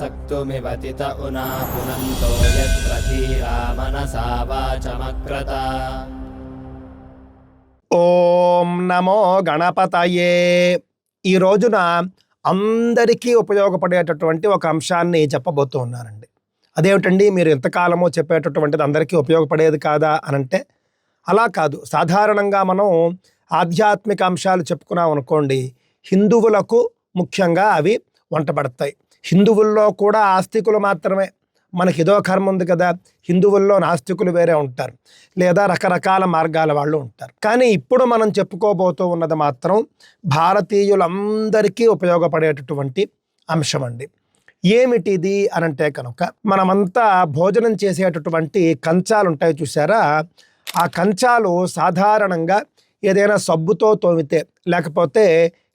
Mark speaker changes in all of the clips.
Speaker 1: सक्तुमिवतित उना पुनन्तो यत्र धीरा मनसा वाचमक्रता
Speaker 2: ఓం నమో గణపతయే ఈ రోజున అందరికీ ఉపయోగపడేటటువంటి ఒక అంశాన్ని చెప్పబోతూ ఉన్నానండి అదేమిటండి మీరు ఎంతకాలమో చెప్పేటటువంటిది అందరికీ ఉపయోగపడేది కాదా అనంటే అలా కాదు సాధారణంగా మనం ఆధ్యాత్మిక అంశాలు చెప్పుకున్నాం అనుకోండి హిందువులకు ముఖ్యంగా అవి వంటపడతాయి హిందువుల్లో కూడా ఆస్తికులు మాత్రమే. మనకి ఏదో కర్మ ఉంది కదా హిందువుల్లో నాస్తికులు వేరే ఉంటారు. లేదా రకరకాల మార్గాల వాళ్ళు ఉంటారు. కానీ ఇప్పుడు మనం చెప్పుకోబోతూ ఉన్నది మాత్రం భారతీయులందరికీ ఉపయోగపడేటటువంటి అంశం అండి. ఏమిటిది అనంటే కనుక మనమంతా భోజనం చేసేటటువంటి కంచాలు ఉంటాయి చూసారా ఆ కంచాలు సాధారణంగా ఏదైనా సబ్బుతో తోమితే లేకపోతే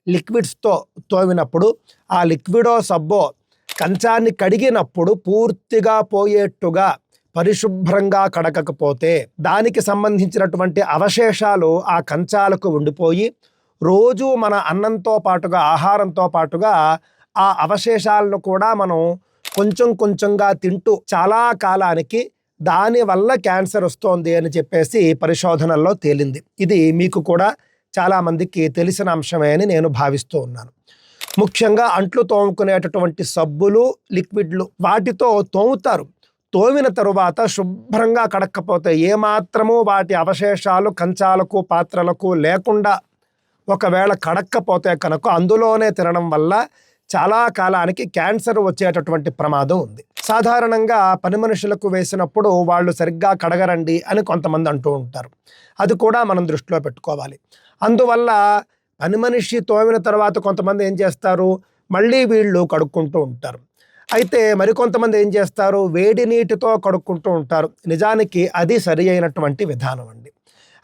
Speaker 2: లిక్విడ్స్తో తోమినప్పుడు ఆ లిక్విడో సబ్బో కంచాన్ని కడిగినప్పుడు పూర్తిగా పోయేట్టుగా పరిశుభ్రంగా కడగకపోతే దానికి సంబంధించినటువంటి అవశేషాలు ఆ కంచాలకు ఉండిపోయి రోజు మన అన్నంతో పాటుగా ఆహారంతో పాటుగా ఆ అవశేషాలను కూడా మనం కొంచెం కొంచెంగా తింటూ చాలా కాలానికి దాని వల్ల క్యాన్సర్ వస్తోంది అని చెప్పేసి పరిశోధనల్లో తేలింది. ఇది మీకు కూడా చాలామందికి తెలిసిన అంశమే అని నేను భావిస్తూ ఉన్నాను. ముఖ్యంగా అంట్లు తోముకునేటటువంటి సబ్బులు లిక్విడ్లు వాటితో తోముతారు. తోమిన తరువాత శుభ్రంగా కడక్కపోతే ఏమాత్రము వాటి అవశేషాలు కంచాలకు పాత్రలకు లేకుండా ఒకవేళ కడక్కపోతే కనుక అందులోనే తినడం వల్ల చాలా కాలానికి క్యాన్సర్ వచ్చేటటువంటి ప్రమాదం ఉంది. సాధారణంగా పని మనుషులకు వేసినప్పుడు వాళ్ళు సరిగ్గా కడగరండి అని కొంతమంది అంటూ ఉంటారు. అది కూడా మనం దృష్టిలో పెట్టుకోవాలి. అందువల్ల పని మనిషి తోమిన తర్వాత కొంతమంది ఏం చేస్తారు? మళ్ళీ వీళ్ళు కడుక్కుంటూ ఉంటారు. అయితే మరికొంతమంది ఏం చేస్తారు? వేడి నీటితో కడుక్కుంటూ ఉంటారు. నిజానికి అది సరి అయినటువంటి విధానం అండి.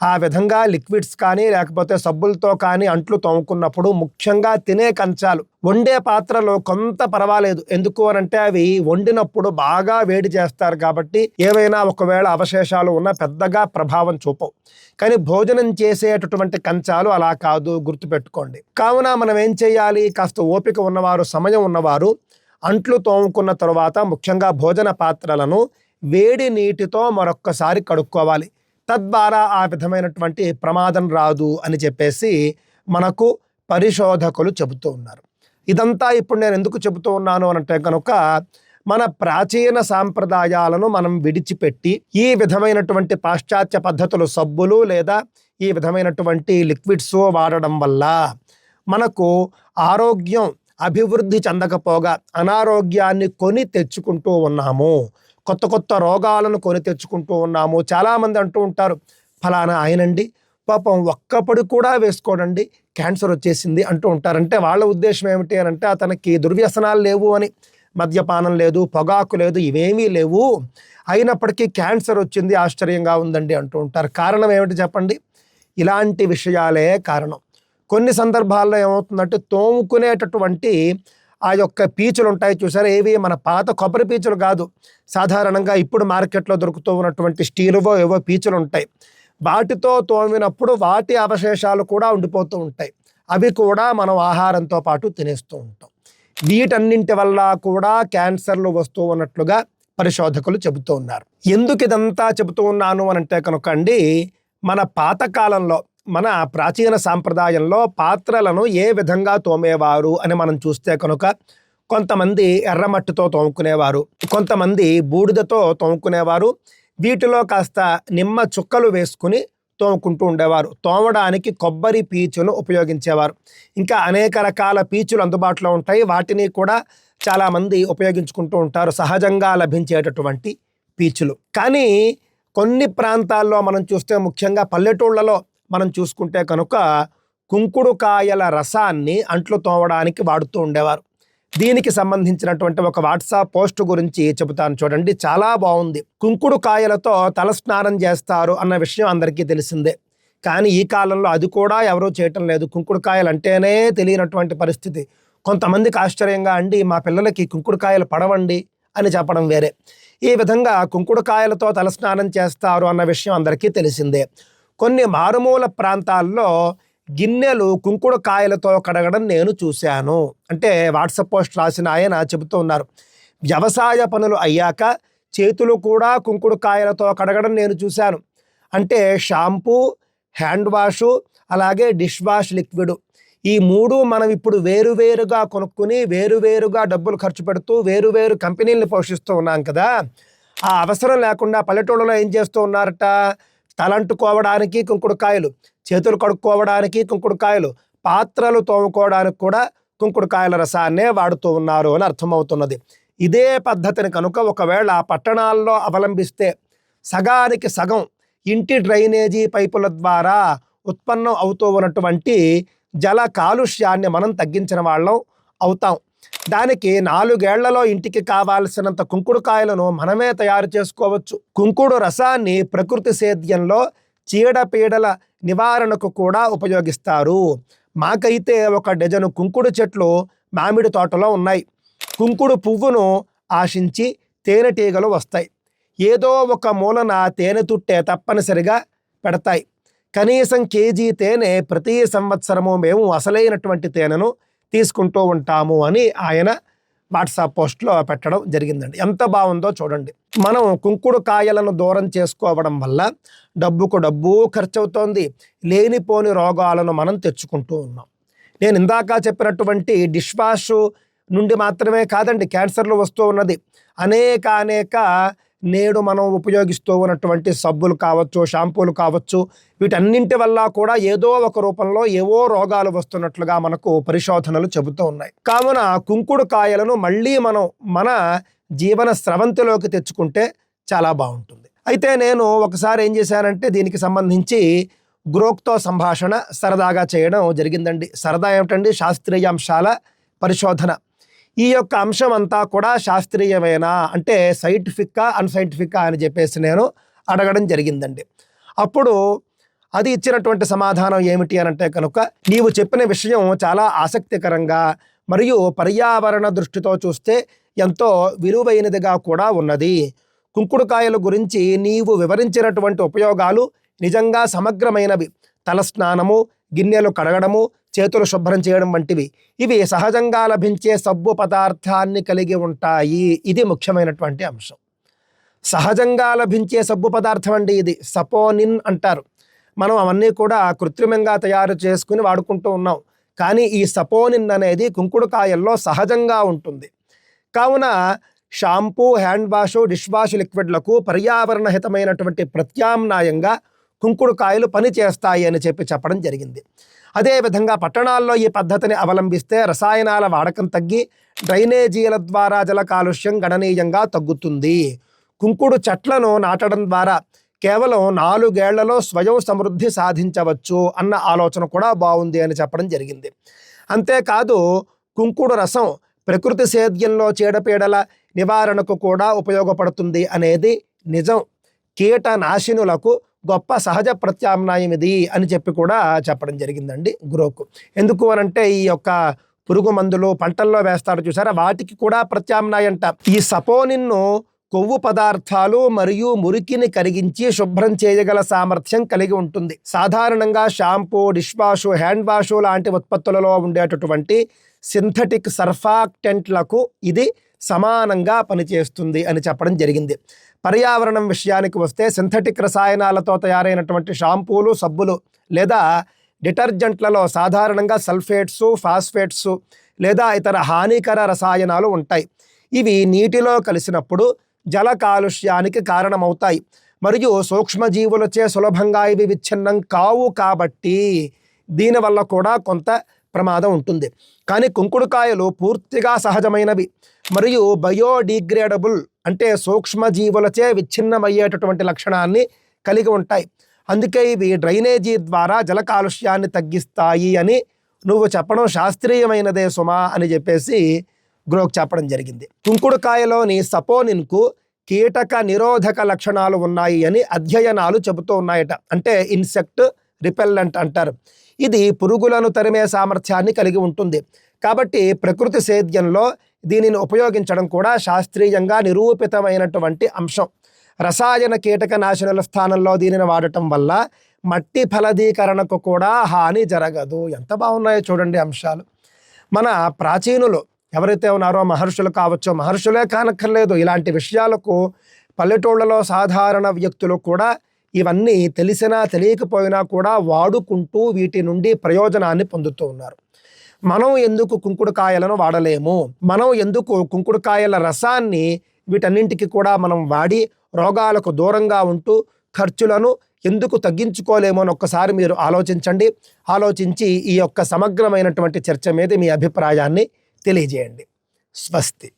Speaker 2: ఆ విధంగా లిక్విడ్స్ కానీ లేకపోతే సబ్బులతో కానీ అంట్లు తోముకున్నప్పుడు ముఖ్యంగా తినే కంచాలు. వండే పాత్రలో కొంత పర్వాలేదు. ఎందుకు అనంటే అవి వండినప్పుడు బాగా వేడి చేస్తారు కాబట్టి ఏవైనా ఒకవేళ అవశేషాలు ఉన్నా పెద్దగా ప్రభావం చూపవు. కానీ భోజనం చేసేటటువంటి కంచాలు అలా కాదు గుర్తుపెట్టుకోండి. కావున మనం ఏం చేయాలి? కాస్త ఓపిక ఉన్నవారు సమయం ఉన్నవారు అంట్లు తోముకున్న తరువాత ముఖ్యంగా భోజన పాత్రలను వేడి నీటితో మరొక్కసారి కడుక్కోవాలి. తద్వారా ఆ విధమైనటువంటి ప్రమాదం రాదు అని చెప్పేసి మనకు పరిశోధకులు చెబుతూ ఉన్నారు. ఇదంతా ఇప్పుడు నేను ఎందుకు చెబుతూ ఉన్నాను అనంటే కనుక మన ప్రాచీన సాంప్రదాయాలను మనం విడిచిపెట్టి ఈ విధమైనటువంటి పాశ్చాత్య పద్ధతులు సబ్బులు లేదా ఈ విధమైనటువంటి లిక్విడ్స్ వాడడం వల్ల మనకు ఆరోగ్యం అభివృద్ధి చెందకపోగా అనారోగ్యాన్ని కొని తెచ్చుకుంటూ ఉన్నాము. కొత్త కొత్త రోగాలను కొని తెచ్చుకుంటూ ఉన్నాము. చాలామంది అంటూ ఉంటారు ఫలానా ఆయనండి పాపం ఒక్కపడి కూడా వేసుకోడండి క్యాన్సర్ వచ్చేసింది అంటూ ఉంటారు. అంటే వాళ్ళ ఉద్దేశం ఏమిటి అని అంటే అతనికి దుర్వ్యసనాలు లేవు అని మద్యపానం లేదు పొగాకు లేదు ఇవేమీ లేవు. అయినప్పటికీ క్యాన్సర్ వచ్చింది ఆశ్చర్యంగా ఉందండి అంటూ ఉంటారు. కారణం ఏమిటి చెప్పండి? ఇలాంటి విషయాలే కారణం. కొన్ని సందర్భాల్లో ఏమవుతుందంటే తోముకునేటటువంటి ఆ యొక్క పీచులు ఉంటాయి చూసారా? ఏవి? మన పాత కొబ్బరి పీచులు కాదు. సాధారణంగా ఇప్పుడు మార్కెట్లో దొరుకుతూ ఉన్నటువంటి స్టీలువో ఏవో పీచులు ఉంటాయి. వాటితో తోమినప్పుడు వాటి అవశేషాలు కూడా ఉండిపోతూ ఉంటాయి. అవి కూడా మనం ఆహారంతో పాటు తినేస్తూ ఉంటాం. వీటన్నింటి వల్ల కూడా క్యాన్సర్లు వస్తూ ఉన్నట్లుగా పరిశోధకులు చెబుతూ ఉన్నారు. ఎందుకు ఇదంతా చెబుతూ ఉన్నాను అని అంటే కనుక అండి మన పాతకాలంలో మన ప్రాచీన సాంప్రదాయంలో పాత్రలను ఏ విధంగా తోమేవారు అని మనం చూస్తే కనుక కొంతమంది ఎర్రమట్టితో తోముకునేవారు కొంతమంది బూడిదతో తోముకునేవారు వీటిలో కాస్త నిమ్మ చుక్కలు వేసుకుని తోముకుంటూ ఉండేవారు. తోమడానికి కొబ్బరి పీచును ఉపయోగించేవారు. ఇంకా అనేక రకాల పీచులు అందుబాటులో ఉంటాయి. వాటిని కూడా చాలామంది ఉపయోగించుకుంటూ ఉంటారు. సహజంగా లభించేటటువంటి పీచులు. కానీ కొన్ని ప్రాంతాల్లో మనం చూస్తే ముఖ్యంగా పల్లెటూళ్ళలో మనం చూసుకుంటే కనుక కుంకుడుకాయల రసాన్ని అంట్లు తోమడానికి వాడుతూ ఉండేవారు. దీనికి సంబంధించినటువంటి ఒక వాట్సాప్ పోస్ట్ గురించి చెబుతాను చూడండి. చాలా బాగుంది. కుంకుడు కాయలతో తలస్నానం చేస్తారు అన్న విషయం అందరికీ తెలిసిందే. కానీ ఈ కాలంలో అది కూడా ఎవరూ చేయటం లేదు. కుంకుడుకాయలు అంటేనే తెలియనటువంటి పరిస్థితి. కొంతమందికి ఆశ్చర్యంగా అండి మా పిల్లలకి కుంకుడుకాయలు పడవండి అని చెప్పడం వేరే. ఈ విధంగా కుంకుడుకాయలతో తలస్నానం చేస్తారు అన్న విషయం అందరికీ తెలిసిందే. కొన్ని మారుమూల ప్రాంతాల్లో గిన్నెలు కుంకుడు కాయలతో కడగడం నేను చూశాను. అంటే వాట్సాప్ పోస్ట్ రాసిన ఆయన చెబుతూ ఉన్నారు. వ్యవసాయ పనులు అయ్యాక చేతులు కూడా కుంకుడు కాయలతో కడగడం నేను చూశాను. అంటే షాంపూ హ్యాండ్ వాషు అలాగే డిష్ వాష్ లిక్విడ్. ఈ మూడు మనం ఇప్పుడు వేరువేరుగా కొనుక్కుని వేరువేరుగా డబ్బులు ఖర్చు పెడుతూ వేరువేరు కంపెనీలను పోషిస్తూ ఉన్నాం కదా. ఆ అవసరం లేకుండా పల్లెటూళ్ళలో ఏం చేస్తూ ఉన్నారట? తలంటుకోవడానికి కుంకుడుకాయలు చేతులు కడుక్కోవడానికి కుంకుడుకాయలు పాత్రలు తోముకోవడానికి కూడా కుంకుడుకాయల రసాన్నే వాడుతూ ఉన్నారు అని అర్థమవుతున్నది. ఇదే పద్ధతిని కనుక ఒకవేళ పట్టణాల్లో అవలంబిస్తే సగానికి సగం ఇంటి డ్రైనేజీ పైపుల ద్వారా ఉత్పన్నం అవుతూ ఉన్నటువంటి జల కాలుష్యాన్ని మనం తగ్గించిన వాళ్ళం అవుతాం. దానికి నాలుగేళ్ళలో ఇంటికి కావాల్సినంత కుంకుడుకాయలను మనమే తయారు చేసుకోవచ్చు. కుంకుడు రసాన్ని ప్రకృతి సేద్యంలో చీడపీడల నివారణకు కూడా ఉపయోగిస్తారు. మాకైతే ఒక డజను కుంకుడు చెట్లు మామిడి తోటలో ఉన్నాయి. కుంకుడు పువ్వును ఆశించి తేనెటీగలు వస్తాయి. ఏదో ఒక మూలన తేనె తుట్టే తప్పనిసరిగా పెడతాయి. కనీసం కేజీ తేనె ప్రతి సంవత్సరము మేము అసలైనటువంటి తేనెను తీసుకుంటూ ఉంటాము అని ఆయన వాట్సాప్ పోస్ట్లో పెట్టడం జరిగిందండి. ఎంత బాగుందో చూడండి. మనం కుంకుడు కాయలను దూరం చేసుకోవడం వల్ల డబ్బుకు డబ్బు ఖర్చు అవుతోంది లేనిపోని రోగాలను మనం తెచ్చుకుంటూ ఉన్నాం. నేను ఇందాక చెప్పినటువంటి డిష్ వాష్ నుండి మాత్రమే కాదండి క్యాన్సర్లు వస్తూ ఉన్నది. అనేక అనేక నేడు మనం ఉపయోగిస్తూ ఉన్నటువంటి సబ్బులు కావచ్చు షాంపూలు కావచ్చు వీటన్నింటి వల్ల కూడా ఏదో ఒక రూపంలో ఏవో రోగాలు వస్తున్నట్లుగా మనకు పరిశోధనలు చెబుతూ ఉన్నాయి. కావున కుంకుడు కాయలను మళ్ళీ మనం మన జీవన స్రవంతిలోకి తెచ్చుకుంటే చాలా బాగుంటుంది. అయితే నేను ఒకసారి ఏం చేశానంటే దీనికి సంబంధించి గ్రోక్తో సంభాషణ సరదాగా చేయడం జరిగిందండి. సరదా ఏమిటండి? శాస్త్రీయ అంశాల పరిశోధన. ఈ యొక్క అంశం అంతా కూడా శాస్త్రీయమైన అంటే సైంటిఫిక్గా అన్సైంటిఫిక్గా అని చెప్పేసి నేను అడగడం జరిగిందండి. అప్పుడు అది ఇచ్చినటువంటి సమాధానం ఏమిటి అని అంటే కనుక నీవు చెప్పిన విషయం చాలా ఆసక్తికరంగా మరియు పర్యావరణ దృష్టితో చూస్తే ఎంతో విలువైనదిగా కూడా ఉన్నది. కుంకుడుకాయల గురించి నీవు వివరించినటువంటి ఉపయోగాలు నిజంగా సమగ్రమైనవి. తలస్నానము గిన్నెలు కడగడము చేతులు శుభ్రం చేయడం వంటివి. ఇవి సహజంగా లభించే సబ్బు పదార్థాన్ని కలిగి ఉంటాయి. ఇది ముఖ్యమైనటువంటి అంశం. సహజంగా లభించే సబ్బు పదార్థం అండి ఇది. సపోనిన్ అంటారు. మనం అవన్నీ కూడా కృత్రిమంగా తయారు చేసుకుని వాడుకుంటూ ఉన్నాం. కానీ ఈ సపోనిన్ అనేది కుంకుడుకాయల్లో సహజంగా ఉంటుంది. కావున shampoo hand wash dish wash లిక్విడ్లకు పర్యావరణ హితమైనటువంటి ప్రత్యామ్నాయంగా కుంకుడుకాయలు పని చేస్తాయి అని చెప్పి చెప్పడం జరిగింది. అదేవిధంగా పట్టణాల్లో ఈ పద్ధతిని అవలంబిస్తే రసాయనాల వాడకం తగ్గి డ్రైనేజీల ద్వారా జల కాలుష్యం గణనీయంగా తగ్గుతుంది. కుంకుడు చెట్లను నాటడం ద్వారా కేవలం నాలుగేళ్ళలో స్వయం సమృద్ధి సాధించవచ్చు అన్న ఆలోచన కూడా బాగుంది అని చెప్పడం జరిగింది. అంతేకాదు కుంకుడు రసం ప్రకృతి సేద్యంలో చీడపీడల నివారణకు కూడా ఉపయోగపడుతుంది అనేది నిజం. కీటనాశినులకు గొప్ప సహజ ప్రత్యామ్నాయం ఇది అని చెప్పి కూడా చెప్పడం జరిగిందండి గ్రోకు. ఎందుకు అనంటే ఈ యొక్క పురుగు మందులు పంటల్లో వేస్తారు చూసారా? వాటికి కూడా ప్రత్యామ్నాయంట. ఈ సపోనిన్ను కొవ్వు పదార్థాలు మరియు మురికిని కరిగించి శుభ్రం చేయగల సామర్థ్యం కలిగి ఉంటుంది. సాధారణంగా shampoo dish wash hand wash లాంటి ఉత్పత్తులలో ఉండేటటువంటి సింథటిక్ సర్ఫాక్టెంట్లకు ఇది సమానంగా పనిచేస్తుంది అని చెప్పడం జరిగింది. పర్యావరణం విషయానికి వస్తే సింథటిక్ రసాయనాలతో తయారైనటువంటి షాంపూలు సబ్బులు లేదా డిటర్జెంట్లలో సాధారణంగా సల్ఫేట్సు ఫాస్ఫేట్స్ లేదా ఇతర హానికర రసాయనాలు ఉంటాయి. ఇవి నీటిలో కలిసినప్పుడు జల కాలుష్యానికి కారణమవుతాయి. మరియు సూక్ష్మజీవులచే సులభంగా ఇవి విచ్ఛిన్నం కావు కాబట్టి దీనివల్ల కూడా కొంత ప్రమాదం ఉంటుంది. కానీ కుంకుడుకాయలు పూర్తిగా సహజమైనవి. మరియు బయోడిగ్రేడబుల్ అంటే సూక్ష్మజీవులచే విచ్ఛిన్నమయ్యేటటువంటి లక్షణాన్ని కలిగి ఉంటాయి. అందుకే ఇవి డ్రైనేజీ ద్వారా జల కాలుష్యాన్ని తగ్గిస్తాయి అని నువ్వు చెప్పడం శాస్త్రీయమైనదే సుమా అని చెప్పేసి గ్రోక్ చెప్పడం జరిగింది. కుంకుడుకాయలోని సపోనిన్కు కీటక నిరోధక లక్షణాలు ఉన్నాయి అని అధ్యయనాలు చెబుతూ ఉన్నాయట. అంటే ఇన్సెక్ట్ రిపెల్లెంట్ అంటారు. ఇది పురుగులను తరిమే సామర్థ్యాన్ని కలిగి ఉంటుంది. కాబట్టి ప్రకృతి సేద్యంలో దీనిని ఉపయోగించడం కూడా శాస్త్రీయంగా నిరూపితమైనటువంటి అంశం. రసాయన కీటక నాశనల స్థానంలో దీనిని వాడటం వల్ల మట్టి ఫలదీకరణకు కూడా హాని జరగదు. ఎంత బాగున్నాయో చూడండి అంశాలు. మన ప్రాచీనులు ఎవరైతే ఉన్నారో మహర్షులు కావచ్చో మహర్షులే కానక్కర్లేదు. ఇలాంటి విషయాలకు పల్లెటూళ్ళలో సాధారణ వ్యక్తులు కూడా ఇవన్నీ తెలిసినా తెలియకపోయినా కూడా వాడుకుంటూ వీటి నుండి ప్రయోజనాన్ని పొందుతూ ఉన్నారు. మనం ఎందుకు కుంకుడుకాయలను వాడలేము? మనం ఎందుకు కుంకుడుకాయల రసాన్ని వీటన్నింటికి కూడా మనం వాడి రోగాలకు దూరంగా ఉంటూ ఖర్చులను ఎందుకు తగ్గించుకోలేమో అని ఒక్కసారి మీరు ఆలోచించండి. ఆలోచించి ఈ యొక్క సమగ్రమైనటువంటి చర్చ మీద మీ అభిప్రాయాన్ని తెలియజేయండి. స్వస్తి.